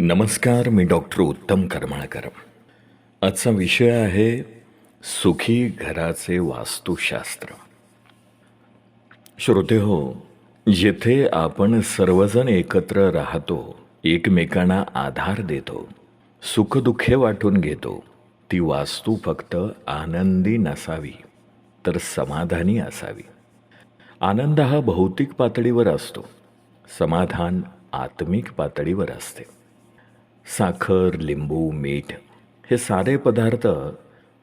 नमस्कार मी डॉक्टर उत्तम करमळकर. आजचा विषय आहे सुखी घराचे वास्तुशास्त्र. श्रोते हो जेथे आपण सर्वजण एकत्र राहतो एकमेकांना आधार देतो सुखदुःखे वाटून घेतो ती वास्तू फक्त आनंदी नसावी तर समाधानी असावी. आनंद हा भौतिक पातळीवर असतो समाधान आत्मिक पातळीवर असते. साखर लिंबू मीठ हे सारे पदार्थ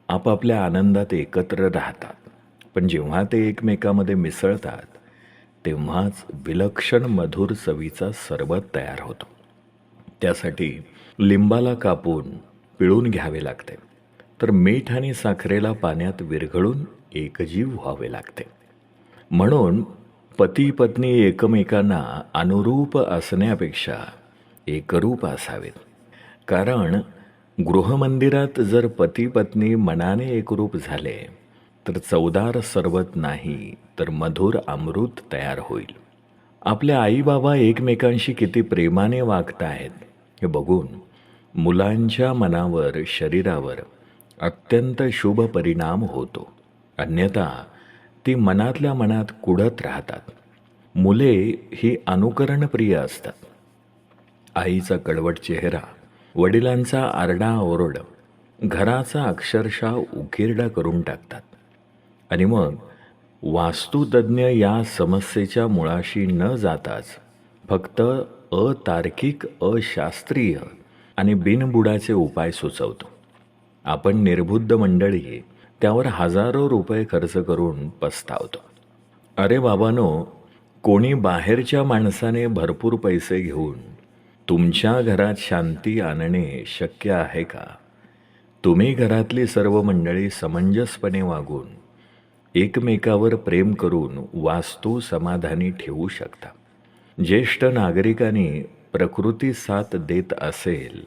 आपापल्या आनंदात एकत्र राहतात. पण जेव्हा ते एकमेकामध्ये मिसळतात तेव्हाच विलक्षण मधुर चवीचा सरबत तयार होतो. त्यासाठी लिंबाला कापून पिळून घ्यावे लागते. तर मीठ आणि साखरेला पाण्यात विरघळून एकजीव व्हावे लागते. म्हणून पती पत्नी एकमेकांना अनुरूप असण्यापेक्षा एकरूप असावेत. कारण गृहमंदिरात जर पती पत्नी मनाने एकरूप झाले तर चवदार सरबत नाही तर मधुर अमृत तयार होईल. आपल्या आई बाबा एकमेकांशी किती प्रेमाने वागत आहेत हे बघून मुलांच्या मनावर शरीरावर अत्यंत शुभ परिणाम होतो. अन्यथा ती मनातल्या मनात कुढत राहतात. मुले ही अनुकरणप्रिय असतात. आईचा कडवट चेहरा वडिलांचा आरडाओरड घराचा अक्षरशः उकिरडा करून टाकतात. आणि मग वास्तुतज्ञ या समस्येच्या मुळाशी न जाताच फक्त अतार्किक अशास्त्रीय आणि बिनबुडाचे उपाय सुचवतो. आपण निर्बुद्ध मंडळी त्यावर हजारो रुपये खर्च करून पस्तावतो. अरे बाबानो कोणी बाहेरच्या माणसाने भरपूर पैसे घेऊन तुमच्या घरात शांती आणणे शक्य आहे का? तुम्ही घरातली सर्व मंडळी समंजसपणे वागून एकमेकावर प्रेम करून वास्तू समाधानी ठेवू शकता. ज्येष्ठ नागरिकांनी प्रकृती साथ देत असेल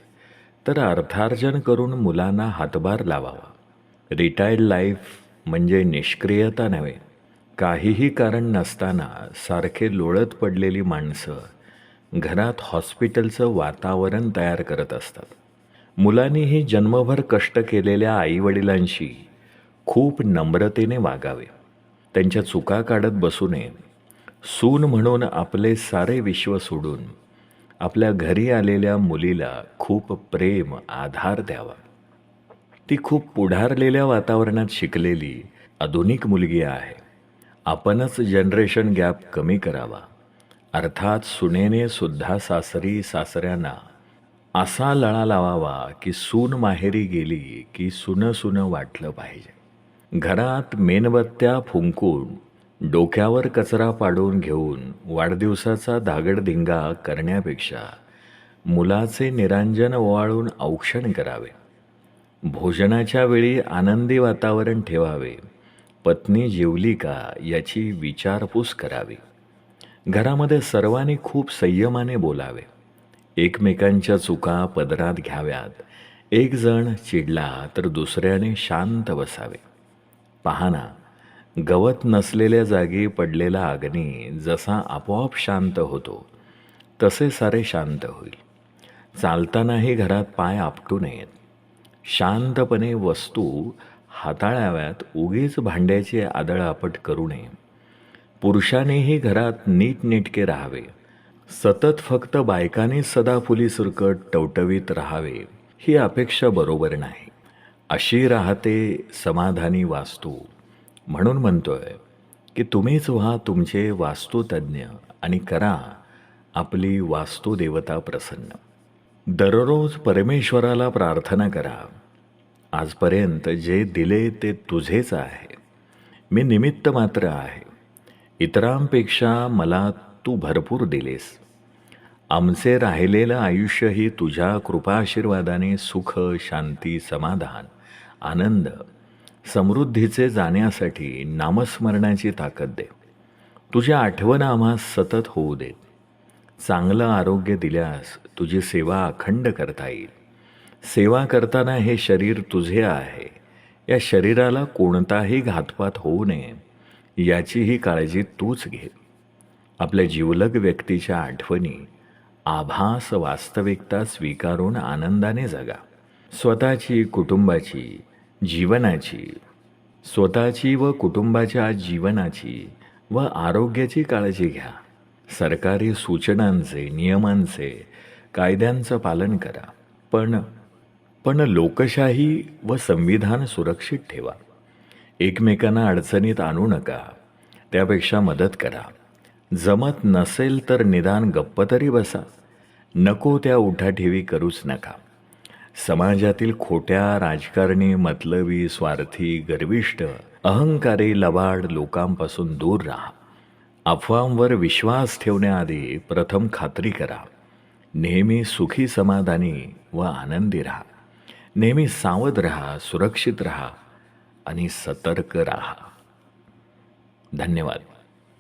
तर अर्थार्जन करून मुलांना हातभार लावावा. रिटायर्ड लाईफ म्हणजे निष्क्रियता नव्हे. काहीही कारण नसताना सारखे लोळत पडलेली माणसं घरात हॉस्पिटलचं वातावरण तयार करत असतात. मुलांनीही जन्मभर कष्ट केलेल्या आईवडिलांशी खूप नम्रतेने वागावे. त्यांच्या चुका काढत बसू नये. सून म्हणून आपले सारे विश्व सोडून आपल्या घरी आलेल्या मुलीला खूप प्रेम आधार द्यावा. ती खूप पुढारलेल्या वातावरणात शिकलेली आधुनिक मुलगी आहे. आपणच जनरेशन गॅप कमी करावा. अर्थात सुनेने सुद्धा सासरी सासऱ्यांना असा लळा लावावा की सून माहेरी गेली की सुनं सुनं वाटलं पाहिजे. घरात मेणबत्त्या फुंकून डोक्यावर कचरा पाडून घेऊन वाढदिवसाचा धागडधिंगा करण्यापेक्षा मुलाचे निरांजन ओवाळून औक्षण करावे. भोजनाच्या वेळी आनंदी वातावरण ठेवावे. पत्नी जेवली का याची विचारपूस करावी. घरामध्ये सर्वांनी खूप संयमाने बोलावे. एकमेकांच्या चुका पदरात घ्याव्यात. एक जण चिडला तर दुसऱ्याने शांत बसावे. पाहना गवत नसलेल्या जागी पडलेला अग्नी जसा आपोआप शांत होतो तसे सारे शांत होईल. चालतानाही घरात पाय आपटू नयेत. शांतपणे वस्तू हाताळाव्यात उगीच भांड्याची आदळआपट करू नये. पुरुषानेही घरात नीटनेटके राहावे. सतत फक्त बायकाने सदाफुली सुरकट टवटवीत राहावे ही अपेक्षा बरोबर नाही. अशी राहते समाधानी वास्तू. म्हणून म्हणतोय की तुम्हीच व्हा तुमचे वास्तुतज्ञ आणि करा आपली वास्तुदेवता प्रसन्न. दररोज परमेश्वराला प्रार्थना करा. आजपर्यंत जे दिले ते तुझेच आहे. मी निमित्त मात्र आहे. इतरांपेक्षा मला तू भरपूर दिलेस. आमचे राहिलेलं आयुष्यही तुझ्या कृपाशीर्वादाने सुख शांती समाधान आनंद समृद्धीचे जाण्यासाठी नामस्मरणाची ताकद दे. तुझ्या आठवण आम्हा सतत होऊ दे चांगलं आरोग्य दिल्यास तुझी सेवा अखंड करता येईल. सेवा करताना हे शरीर तुझे आहे. या शरीराला कोणताही घातपात होऊ नये. याचीही काळजी तूच घे आपल्या जीवलग व्यक्तीच्या आठवणी आभास वास्तविकता स्वीकारून आनंदाने जगा. स्वतःची कुटुंबाची जीवनाची स्वतःची व कुटुंबाच्या जीवनाची व आरोग्याची काळजी घ्या. सरकारी सूचनांचे नियमांचे कायद्यांचं पालन करा. पण पण लोकशाही व संविधान सुरक्षित ठेवा. एकमेकांना अडचणीत आणू नका. त्यापेक्षा मदत करा. जमत नसेल तर निदान गप्प तरी बसा. नको त्या उठाठेवी करूच नका. समाजातील खोट्या राजकारणी मतलबी स्वार्थी गर्विष्ट अहंकारी लबाड लोकांपासून दूर राहा. अफवांवर विश्वास ठेवण्याआधी प्रथम खात्री करा. नेहमी सुखी समाधानी व आनंदी राहा. नेहमी सावध राहा सुरक्षित राहा. आणि सतर्क राहा. धन्यवाद.